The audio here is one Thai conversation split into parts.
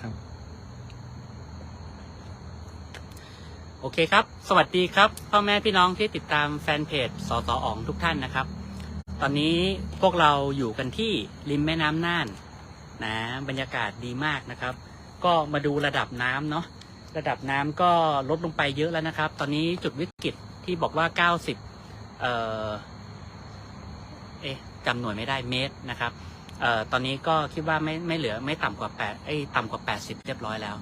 ครับ โอเคครับ สวัสดีครับ พ่อแม่พี่น้องที่ติดตามแฟนเพจสสอองทุกท่านนะครับ ตอนนี้พวกเราอยู่กันที่ริมแม่น้ำน่านนะบรรยากาศดีมากนะครับ ก็มาดูระดับน้ำเนาะระดับน้ำก็ลดลงไปเยอะแล้วนะครับ ตอนนี้จุดวิกฤตที่บอกว่า 90 เอ่อเอ๊ะจำหน่วยไม่ได้เมตรนะครับ เอ่อตอนนี้ก็คิดว่าไม่ไม่เหลือไม่ต่ำกว่า8เอ้ยต่ำกว่า 80 เรียบร้อยแล้ว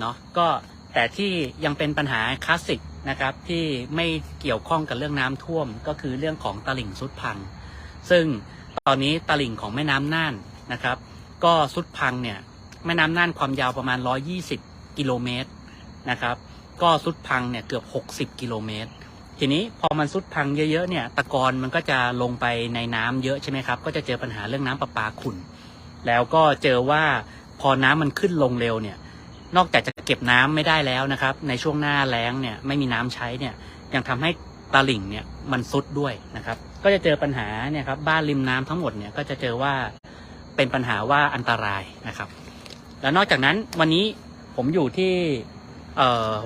เนาะก็แต่ที่ยังเป็นปัญหาคลาสสิกนะครับที่ไม่เกี่ยวข้องกับเรื่องน้ำท่วมก็คือเรื่องของตลิ่งสุดพัง ซึ่งตอนนี้ตลิ่งของแม่น้ำน่านนะครับ ก็สุดพังเนี่ยแม่น้ำน่านความยาวประมาณ 120 กิโลเมตรนะครับ ก็สุดพังเนี่ยเกือบ 60 กิโลเมตร ทีนี้พอมันสุดพังเยอะๆเนี่ยตะกอนมันก็จะลงไปในน้ำเยอะใช่ไหมครับ ก็จะเจอปัญหาเรื่องน้ำประปาขุ่น แล้วก็เจอว่าพอน้ำมันขึ้นลงเร็วเนี่ย นอกจากจะเก็บน้ำไม่ได้แล้วนะครับ ในช่วงหน้าแล้งเนี่ยไม่มีน้ำใช้เนี่ยยังทำให้ตาลิ่งเนี่ยมันซุดด้วยนะครับ ก็จะเจอปัญหาเนี่ยครับบ้านริมน้ำทั้งหมดเนี่ยก็จะเจอว่าเป็นปัญหาว่าอันตรายนะครับ แล้วนอกจากนั้นวันนี้ผมอยู่ที่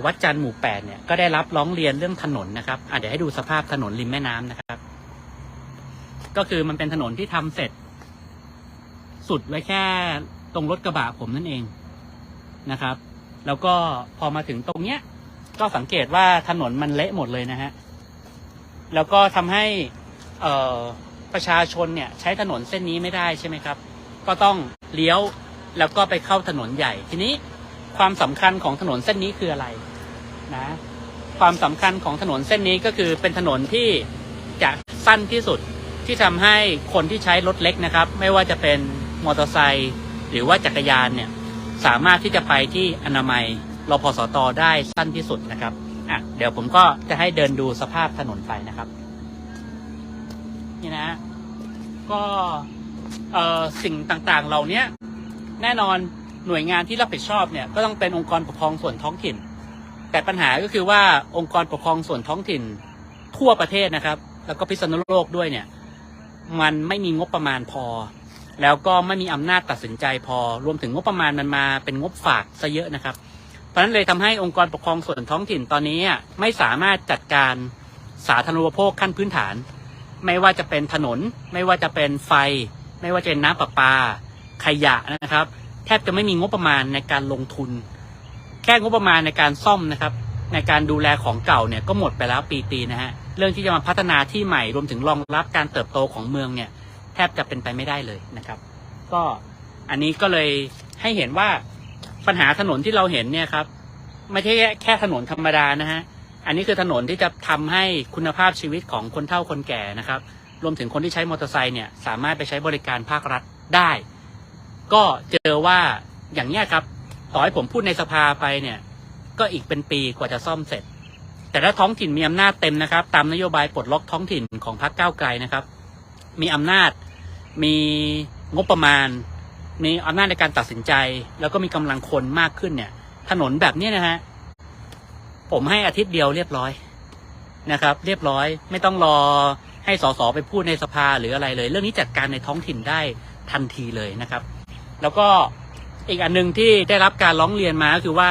วัดจันทร์หมู่แปดเนี่ยก็ได้รับร้องเรียนเรื่องถนนนะครับอะเดี๋ยวให้ดูสภาพถนนริมแม่น้ำนะครับ ก็คือมันเป็นถนนที่ทำเสร็จ สุดไว้แค่ตรงรถกระบะผมนั่นเองนะครับ แล้วก็พอมาถึงตรงเนี้ย ก็สังเกตว่าถนนมันเละหมดเลยนะฮะแล้วก็ทำให้เอประชาชนเนี่ย ใช้ถนนเส้นนี้ไม่ได้ใช่ไหมครับ ก็ต้องเลี้ยวแล้วก็ไปเข้าถนนใหญ่ทีนี้ ความสำคัญของถนนเส้นนี้คืออะไรนะความสำคัญของถนนเส้นนี้ก็คือเป็นถนนที่จะสั้นที่สุดที่ทำให้คนที่ใช้รถเล็กนะครับ ไม่ว่าจะเป็นมอเตอร์ไซค์หรือว่าจักรยานเนี่ยสามารถที่จะไปที่อนามัยรพสตได้สั้นที่สุดนะครับอะเดี๋ยวผมก็จะให้เดินดูสภาพถนนไปนะครับ นี่นะ ก็เอ่อสิ่งต่างๆเหล่านี้แน่นอน หน่วยงานที่รับผิดชอบเนี่ยก็ต้องเป็นองค์กรปกครองส่วนท้องถิ่น แต่ปัญหาก็คือว่าองค์กรปกครองส่วนท้องถิ่นทั่วประเทศนะครับ แล้วก็พิษณุโลกด้วยเนี่ยมันไม่มีงบประมาณพอ แล้วก็ไม่มีอำนาจตัดสินใจพอ รวมถึงงบประมาณมันมาเป็นงบฝากซะเยอะนะครับ เพราะนั้นเลยทำให้องค์กรปกครองส่วนท้องถิ่นตอนนี้ไม่สามารถจัดการสาธารณูปโภคขั้นพื้นฐาน ไม่ว่าจะเป็นถนน ไม่ว่าจะเป็นไฟ ไม่ว่าจะเป็นน้ำประปา ขยะนะครับ แทบจะไม่มีงบประมาณในการลงทุน แค่งบประมาณในการซ่อมนะครับ ในการดูแลของเก่าเนี่ยก็หมดไปแล้วปีตีนะฮะเรื่องที่จะมาพัฒนาที่ใหม่รวมถึงรองรับการเติบโตของเมืองเนี่ย แทบจะเป็นไปไม่ได้เลยนะครับ ก็อันนี้ก็เลยให้เห็นว่าปัญหาถนนที่เราเห็นเนี่ยครับ ไม่ใช่แค่ถนนธรรมดานะฮะอันนี้คือถนนที่จะทำให้คุณภาพชีวิตของคนเฒ่าคนแก่นะครับ รวมถึงคนที่ใช้มอเตอร์ไซค์เนี่ยสามารถไปใช้บริการภาครัฐได้ ก็เจอว่าอย่างเนี้ยครับ ต่อให้ผมพูดในสภาไปเนี่ย ก็อีกเป็นปีกว่าจะซ่อมเสร็จ แต่ถ้าท้องถิ่นมีอำนาจเต็มนะครับ ตามนโยบายปลดล็อกท้องถิ่นของพรรคก้าวไกลนะครับ มีอำนาจมีงบประมาณ มีอำนาจในการตัดสินใจ แล้วก็มีกำลังคนมากขึ้นเนี่ย ถนนแบบนี้นะฮะผมให้อาทิตย์เดียวเรียบร้อยนะครับ เรียบร้อยไม่ต้องรอให้สสไปพูดในสภาหรืออะไรเลย เรื่องนี้จัดการในท้องถิ่นได้ทันทีเลยนะครับ แล้วก็อีกอันหนึ่งที่ได้รับการร้องเรียนมาก็คือว่า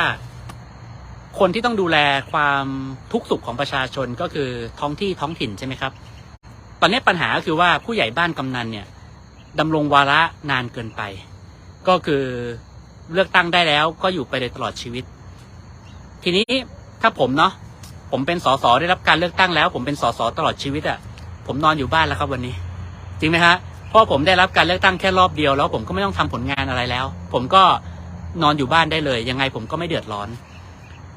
คนที่ต้องดูแลความทุกข์สุขของประชาชนก็คือท้องที่ท้องถิ่นใช่ไหมครับ ตอนนี้ปัญหาก็คือว่าผู้ใหญ่บ้านกำนันเนี่ยดำรงวาระนานเกินไป ก็คือเลือกตั้งได้แล้วก็อยู่ไปเลยตลอดชีวิต ทีนี้ถ้าผมเนาะผมเป็นสสได้รับการเลือกตั้งแล้ว ผมเป็นสสตลอดชีวิตอะ่ะ ผมนอนอยู่บ้านแล้วครับวันนี้ จริงไหมฮะ เพราะผมได้รับการเลือกตั้งแค่รอบเดียว แล้วผมก็ไม่ต้องทำผลงานอะไรแล้ว ผมก็นอนอยู่บ้านได้เลย ยังไงผมก็ไม่เดือดร้อน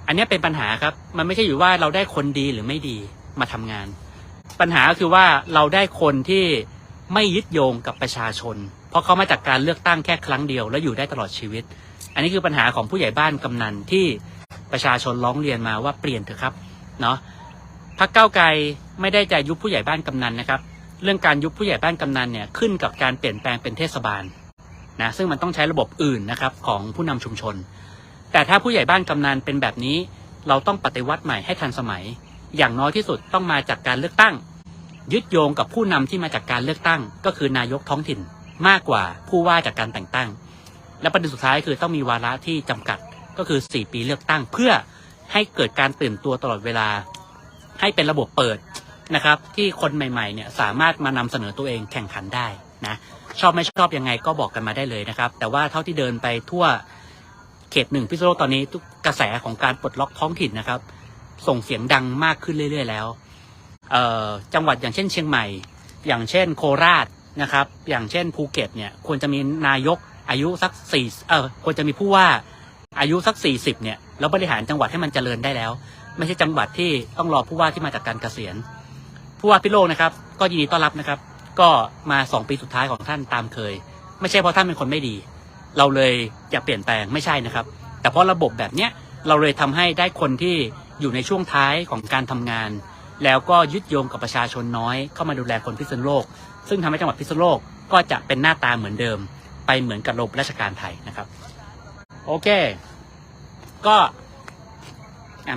อันนี้เป็นปัญหาครับ มันไม่ใช่อยู่ว่าเราได้คนดีหรือไม่ดีมาทำงาน ปัญหาก็คือว่าเราได้คนที่ไม่ยึดโยงกับประชาชน เพราะเขามาจากการเลือกตั้งแค่ครั้งเดียว แล้วอยู่ได้ตลอดชีวิต อันนี้คือปัญหาของผู้ใหญ่บ้านกำนันที่ประชาชนร้องเรียนมาว่าเปลี่ยนเถอะครับเนาะพรรคก้าไกลไม่ได้จะยุบผู้ใหญ่บ้านกำนันนะครับ เรื่องการยุบผู้ใหญ่บ้านกำนันเนี่ยขึ้นกับการเปลี่ยนแปลงเป็นเทศบาลนะซึ่งมันต้องใช้ระบบอื่นนะครับของผู้นำชุมชน แต่ถ้าผู้ใหญ่บ้านกำนันเป็นแบบนี้ เราต้องปฏิวัติใหม่ให้ทันสมัย อย่างน้อยที่สุดต้องมาจากการเลือกตั้ง ยึดโยงกับผู้นำที่มาจากการเลือกตั้ง ก็คือนายกท้องถิ่นมากกว่าผู้ว่าจากการแต่งตั้ง และประเด็นสุดท้ายคือต้องมีวาระที่จำกัดก็คือ 4 ปีเลือกตั้งเพื่อให้เกิดการตื่นตัวตลอดเวลา ให้เป็นระบบเปิด นะครับ ที่คนใหม่ๆเนี่ยสามารถมานำเสนอตัวเองแข่งขันได้นะชอบไม่ชอบยังไงก็บอกกันมาได้เลยนะครับ แต่ว่าเท่าที่เดินไปทั่วเขตหนึ่งพิษณุโลกตอนนี้ทุกกระแสของการปลดล็อกท้องถิ่นนะครับ ส่งเสียงดังมากขึ้นเรื่อย ๆ แล้วจังหวัดอย่างเช่นเชียงใหม่ อย่างเช่นโคราชนะครับ อย่างเช่นภูเก็ตเนี่ยควรจะมีนายกอายุสักสี่เออควรจะมีผู้ว่าอายุสักสี่สิบเนี่ยแล้วบริหารจังหวัดให้มันเจริญได้แล้ว ไม่ใช่จังหวัดที่ต้องรอผู้ว่าที่มาจากการเกษียณ ผู้ว่าพิโลกนะครับ ก็ยินดีต้อนรับนะครับ ก็มาสองปีสุดท้ายของท่านตามเคย ไม่ใช่เพราะท่านเป็นคนไม่ดี เราเลยอยากเปลี่ยนแปลงไม่ใช่นะครับ แต่เพราะระบบแบบเนี้ยเราเลยทำให้ได้คนที่อยู่ในช่วงท้ายของการทำงาน แล้วก็ยึดโยงกับประชาชนน้อย เข้ามาดูแลคนพิษณุโลก ซึ่งทำให้จังหวัดพิษณุโลกก็จะเป็นหน้าตาเหมือนเดิม ไปเหมือนกับระบบราชการไทยนะครับ โอเค ก็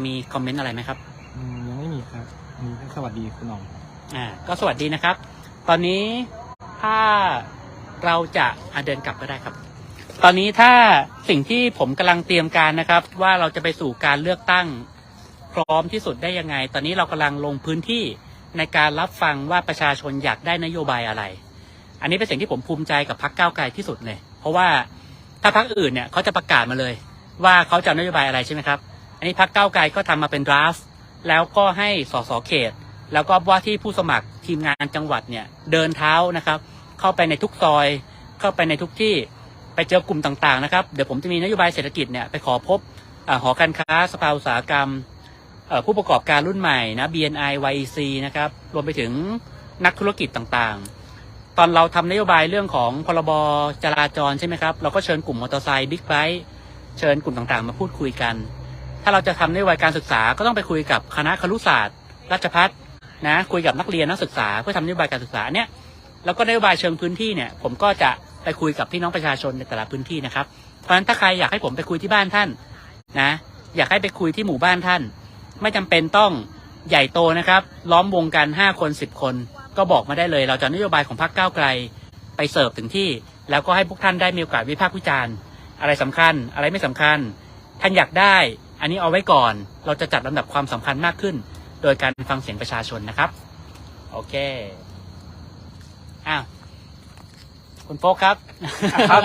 มีคอมเมนต์อะไรไหมครับยังไม่มีครับ สวัสดีคุณน้องอ่าก็สวัสดีนะครับ ตอนนี้ถ้าเราจะอะเดินกลับก็ได้ครับ ตอนนี้ถ้าสิ่งที่ผมกำลังเตรียมการนะครับ ว่าเราจะไปสู่การเลือกตั้งพร้อมที่สุดได้ยังไง ตอนนี้เรากำลังลงพื้นที่ในการรับฟังว่าประชาชนอยากได้นโยบายอะไร อันนี้เป็นสิ่งที่ผมภูมิใจกับพรรคก้าวไกลที่สุดเลย เพราะว่าถ้าพรรคอื่นเนี่ยเขาจะประกาศมาเลย ว่าเขาจะนโยบายอะไรใช่ไหมครับ อันนี้พรรคก้าวไกลก็ทำมาเป็นดราฟต์ แล้วก็ให้สสเขต แล้วก็ว่าที่ผู้สมัครทีมงานจังหวัดเนี่ยเดินเท้านะครับ เข้าไปในทุกซอย เข้าไปในทุกที่ไปเจอกลุ่มต่างๆนะครับ เดี๋ยวผมจะมีนโยบายเศรษฐกิจเนี่ยไปขอพบอหอการค้าสภาอุตสาหกรรม ผู้ประกอบการรุ่นใหม่นะ BNI YEC นะครับรวมไปถึงนักธุรกิจต่างๆ ตอนเราทำนโยบายเรื่องของพรบจราจรใช่ไหมครับ เราก็เชิญกลุ่มมอเตอร์ไซค์บิ๊กไบค์เชิญกลุ่มต่างๆ มาพูดคุยกัน ถ้าเราจะทำนโยบายการศึกษาก็ต้องไปคุยกับคณะครุศาสตร์ ราชพัฒนะคุยกับนักเรียนนักศึกษาเพื่อทำนโยบายการศึกษาเนี่ยแล้วก็นโยบายเชิงพื้นที่เนี่ย ผมก็จะไปคุยกับพี่น้องประชาชนในแต่ละพื้นที่นะครับ เพราะฉะนั้นถ้าใครอยากให้ผมไปคุยที่บ้านท่านนะ อยากให้ไปคุยที่หมู่บ้านท่าน ไม่จำเป็นต้องใหญ่โตนะครับ ล้อมวงกันห้าคนสิบคน ก็บอกมาได้เลย เราจะนโยบายของพรรคก้าวไกล ไปเสิร์ฟถึงที่ แล้วก็ให้พวกท่านได้มีโอกาสวิพากษ์วิจารณ์ อะไรสำคัญ อะไรไม่สำคัญ ท่านอยากได้ อันนี้เอาไว้ก่อน เราจะจัดลำดับความสำคัญมากขึ้น โดยการฟังเสียงประชาชนนะครับ โอเค อ้าว คุณโฟกครับ ครับ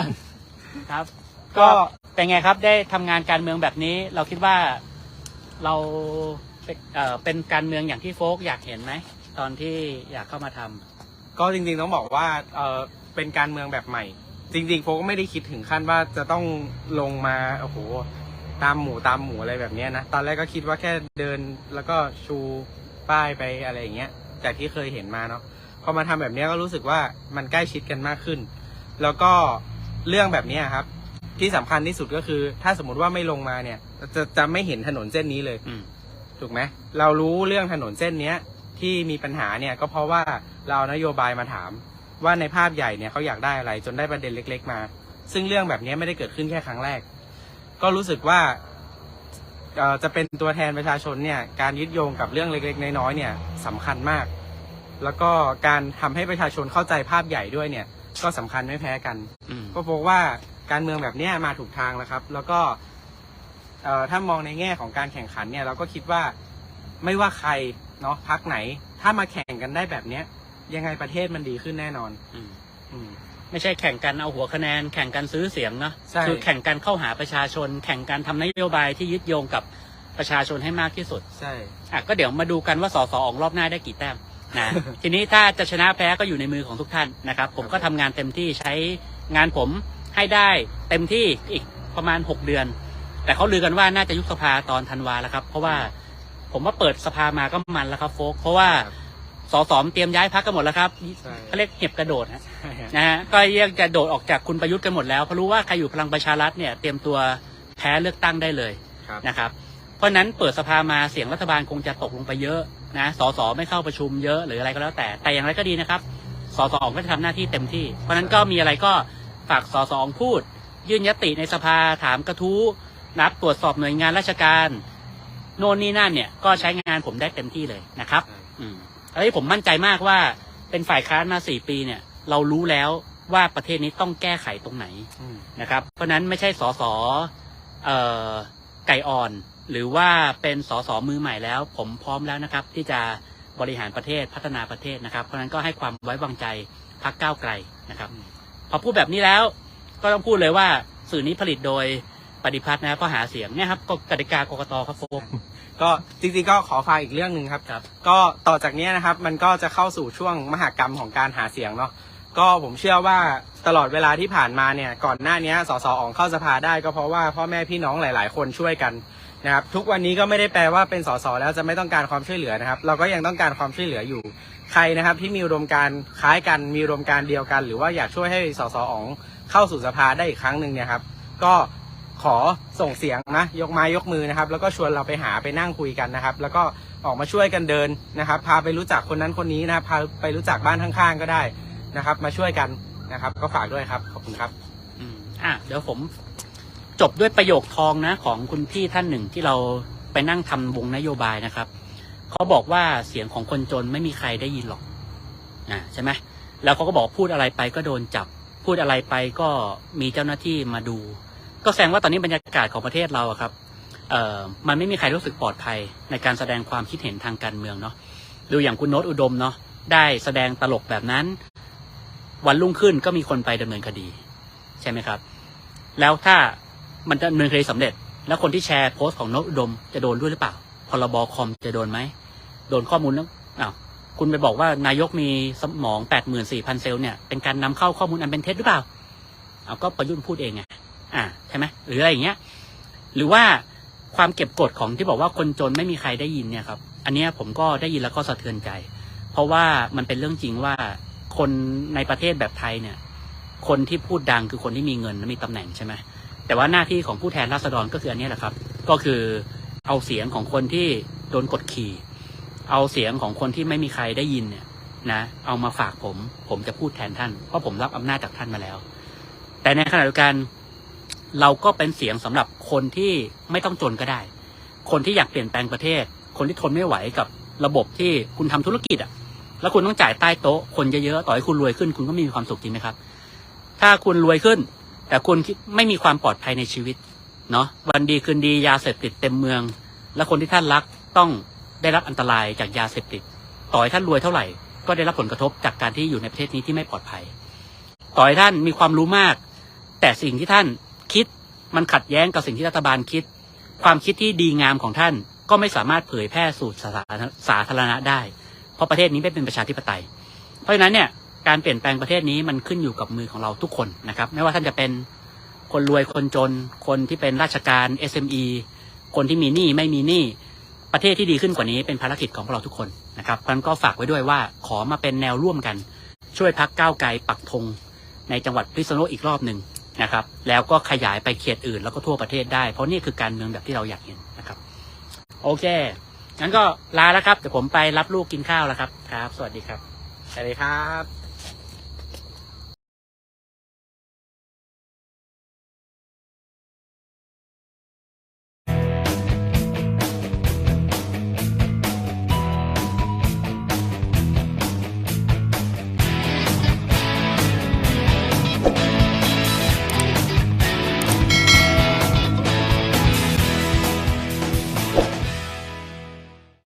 ครับ ก็ก็เป็นไงครับ ได้ทำงานการเมืองแบบนี้ เราคิดว่าเราเป็นเอ่อเป็นการเมืองอย่างที่โฟกอยากเห็นไหม ตอนที่อยากเข้ามาทำ ก็จริงๆต้องบอกว่าเออเป็นการเมืองแบบใหม่ จริงๆโฟก็ไม่ได้คิดถึงขั้นว่าจะต้องลงมา โอ้โห ตามหมูตามหมูอะไรแบบเนี้ยนะ ตอนแรกก็คิดว่าแค่เดินแล้วก็ชูป้ายไปอะไรอย่างเงี้ย จากที่เคยเห็นมาเนาะ พอมาทำแบบเนี้ยก็รู้สึกว่ามันใกล้ชิดกันมากขึ้น แล้วก็เรื่องแบบเนี้ยครับ ที่สำคัญที่สุดก็คือ ถ้าสมมติว่าไม่ลงมาเนี่ย จะจะไม่เห็นถนนเส้นนี้เลยอืมถูกไหมเรารู้เรื่องถนนเส้นเนี้ยที่มีปัญหาเนี่ยก็เพราะว่าเราเอานโยบายมาถาม ว่าในภาพใหญ่เนี่ยเขาอยากได้อะไรจนได้ประเด็นเล็ก ๆ มา ซึ่งเรื่องแบบเนี้ยไม่ได้เกิดขึ้นแค่ครั้งแรก ก็รู้สึกว่าเอ่อจะเป็นตัวแทนประชาชนเนี่ยการยึดโยงกับเรื่องเล็กๆ น้อยๆเนี่ยสำคัญมาก แล้วก็การทำให้ประชาชนเข้าใจภาพใหญ่ด้วยเนี่ย ก็สำคัญไม่แพ้กันอืมก็พบว่าการเมืองแบบเนี้ยมาถูกทางแล้วครับ แล้วก็เอ่อถ้ามองในแง่ของการแข่งขันเนี่ยเราก็คิดว่าไม่ว่าใครเนาะพักไหน ถ้ามาแข่งกันได้แบบเนี้ย ยังไงประเทศมันดีขึ้นแน่นอน อืมอืม ไม่ใช่แข่งกันเอาหัวคะแนน แข่งกันซื้อเสียงเนาะใช่ คือแข่งกันเข้าหาประชาชน แข่งกันทำนโยบายที่ยึดโยงกับประชาชนให้มากที่สุดใช่ อะก็เดี๋ยวมาดูกันว่าสสออกรอบหน้าได้กี่แต้มนะ ทีนี้ถ้าจะชนะแพ้ก็อยู่ในมือของทุกท่านนะครับ ผมก็ทำงานเต็มที่ใช้งานผมให้ได้เต็มที่อีกประมาณหกเดือน แต่เขาลือกันว่าน่าจะยุบสภาตอนธันวาแล้วครับ เพราะว่าผมว่าเปิดสภามาก็มันแล้วครับโฟกเพราะว่า สสเตรียมย้ายพักกันหมดแล้วครับใช่ เขาเรียกเห็บกระโดดฮะใช่ฮะนะฮะก็เรียกจะโดดออกจากคุณประยุทธ์กันหมดแล้วเพราะรู้ว่าใครอยู่พลังประชารัฐเนี่ยเตรียมตัวแพ้เลือกตั้งได้เลยครับ นะครับ เพราะฉะนั้นเปิดสภามาเสียงรัฐบาลคงจะตกลงไปเยอะนะสสไม่เข้าประชุมเยอะหรืออะไรก็แล้วแต่แต่อย่างไรก็ดีนะครับสสอองก็จะทำหน้าที่เต็มที่ เพราะฉะนั้นก็มีอะไรก็ฝากสสอองพูด ยื่นยติในสภาถามกระทู้นับตรวจสอบหน่วยงานราชการ โน่นนี่นั่นเนี่ยก็ใช้งานผมได้เต็มที่เลยนะครับ อืม แล้วที่ผมมั่นใจมากว่าเป็นฝ่ายค้านมาสี่ปีเนี่ย เรารู้แล้วว่าประเทศนี้ต้องแก้ไขตรงไหนอืมนะครับ เพราะฉะนั้นไม่ใช่สอสอเอ่อไก่อ่อน หรือว่าเป็นสอสอมือใหม่แล้ว ผมพร้อมแล้วนะครับ ที่จะบริหารประเทศพัฒนาประเทศนะครับ เพราะฉะนั้นก็ให้ความไว้วางใจพักก้าวไกลนะครับ พอพูดแบบนี้แล้ว ก็ต้องพูดเลยว่าสื่อนี้ผลิตโดยปฏิพัฒน์นะครับก็หาเสียงเนี่ยครับก็กติกากกตครับโฟก ก็จริงๆก็ขอฝากอีกเรื่องหนึ่งครับ ครับ ก็ต่อจากเนี้ยนะครับมันก็จะเข้าสู่ช่วงมหากรรมของการหาเสียงเนาะก็ผมเชื่อว่าตลอดเวลาที่ผ่านมาเนี่ยก่อนหน้านี้สสอองเข้าสภาได้ก็เพราะว่าพ่อแม่พี่น้องหลาย ๆ คนช่วยกันนะครับทุกวันนี้ก็ไม่ได้แปลว่าเป็นสสแล้วจะไม่ต้องการความช่วยเหลือนะครับ เราก็ยังต้องการความช่วยเหลืออยู่ ใครนะครับที่มีอุดมการณ์คล้ายกันมีอุดมการณ์เดียวกัน หรือว่าอยากช่วยให้สสอองเข้าสู่สภาได้อีกครั้งหนึ่งเนี่ยครับก็ ขอส่งเสียงนะยกไม้ยกมือนะครับ แล้วก็ชวนเราไปหาไปนั่งคุยกันนะครับ แล้วก็ออกมาช่วยกันเดินนะครับ พาไปรู้จักคนนั้นคนนี้นะครับพาไปรู้จักบ้านข้างๆก็ได้นะครับ มาช่วยกันนะครับ ก็ฝากด้วยครับขอบคุณครับอืมอะเดี๋ยวผมจบด้วยประโยคทองนะ ของคุณพี่ท่านหนึ่งที่เราไปนั่งทำวงนโยบายนะครับเขาบอกว่าเสียงของคนจนไม่มีใครได้ยินหรอกนะใช่ไหมแล้วเขาก็บอกพูดอะไรไปก็โดนจับ พูดอะไรไปก็มีเจ้าหน้าที่มาดู ก็แสดงว่าตอนนี้บรรยากาศของประเทศเราอะครับเออมันไม่มีใครรู้สึกปลอดภัยในการแสดงความคิดเห็นทางการเมืองเนาะดูอย่างคุณโน้ตอุดมเนาะได้แสดงตลกแบบนั้น วันรุ่งขึ้นก็มีคนไปดำเนินคดี ใช่ไหมครับ แล้วถ้ามันดำเนินคดีสำเร็จ แล้วคนที่แชร์โพสต์ของโน้ตอุดมจะโดนด้วยหรือเปล่าพรบคอมจะโดนไหมโดนข้อมูลแล้วอ้าวคุณไปบอกว่านายกมีสมองแปดหมื่นสี่พันเซลล์เนี่ยเป็นการนำเข้าข้อมูลอันเป็นเท็จหรือเปล่าเอาก็ประยุทธ์พูดเองไง อ่าใช่ไหมหรืออะไรอย่างเงี้ย หรือว่าความเก็บกดของที่บอกว่าคนจนไม่มีใครได้ยินเนี่ยครับ อันเนี้ยผมก็ได้ยินแล้วก็สะเทือนใจ เพราะว่ามันเป็นเรื่องจริงว่าคนในประเทศแบบไทยเนี่ย คนที่พูดดังคือคนที่มีเงินและมีตำแหน่งใช่ไหมแต่ว่าหน้าที่ของผู้แทนราษฎรก็คืออันนี้แหละครับ ก็คือเอาเสียงของคนที่โดนกดขี่ เอาเสียงของคนที่ไม่มีใครได้ยินเนี่ยนะ เอามาฝากผม ผมจะพูดแทนท่าน เพราะผมรับอำนาจจากท่านมาแล้ว แต่ในขณะเดียวกัน เราก็เป็นเสียงสำหรับคนที่ไม่ต้องจนก็ได้ คนที่อยากเปลี่ยนแปลงประเทศ คนที่ทนไม่ไหวกับระบบที่คุณทำธุรกิจอะ แล้วคุณต้องจ่ายใต้โต๊ะ คนเยอะๆ ต่อให้คุณรวยขึ้น คุณก็ไม่มีความสุขจริงไหมครับ ถ้าคุณรวยขึ้น แต่คุณไม่มีความปลอดภัยในชีวิต เนาะวันดีคืนดียาเสพติดเต็มเมือง และคนที่ท่านรักต้องได้รับอันตรายจากยาเสพติด ต่อให้ท่านรวยเท่าไหร่ ก็ได้รับผลกระทบจากการที่อยู่ในประเทศนี้ที่ไม่ปลอดภัย ต่อให้ท่านมีความรู้มาก แต่สิ่งที่ท่าน คิดมันขัดแย้งกับสิ่งที่รัฐบาลคิด ความคิดที่ดีงามของท่านก็ไม่สามารถเผยแพร่สู่สาธารณสาธารณะได้ เพราะประเทศนี้ไม่เป็นประชาธิปไตย เพราะฉะนั้นเนี่ยการเปลี่ยนแปลงประเทศนี้มันขึ้นอยู่กับมือของเราทุกคนนะครับ ไม่ว่าท่านจะเป็นคนรวยคนจน คนที่เป็นราชการ SME คนที่มีหนี้ไม่มีหนี้ประเทศที่ดีขึ้นกว่านี้เป็นภารกิจของพวกเราทุกคนนะครับเพราะฉะนั้นก็ฝากไว้ด้วยว่าขอมาเป็นแนวร่วมกัน ช่วยพักก้าวไกลปักธงในจังหวัดพิษณุโลกอีกรอบหนึ่ง นะครับ แล้วก็ขยายไปเขตอื่นแล้วก็ทั่วประเทศได้ เพราะนี่คือการเมืองแบบที่เราอยากเห็นนะครับ โอเค งั้นก็ลาแล้วครับ เดี๋ยวผมไปรับลูกกินข้าวแล้วครับ ครับ สวัสดีครับสวัสดีครับ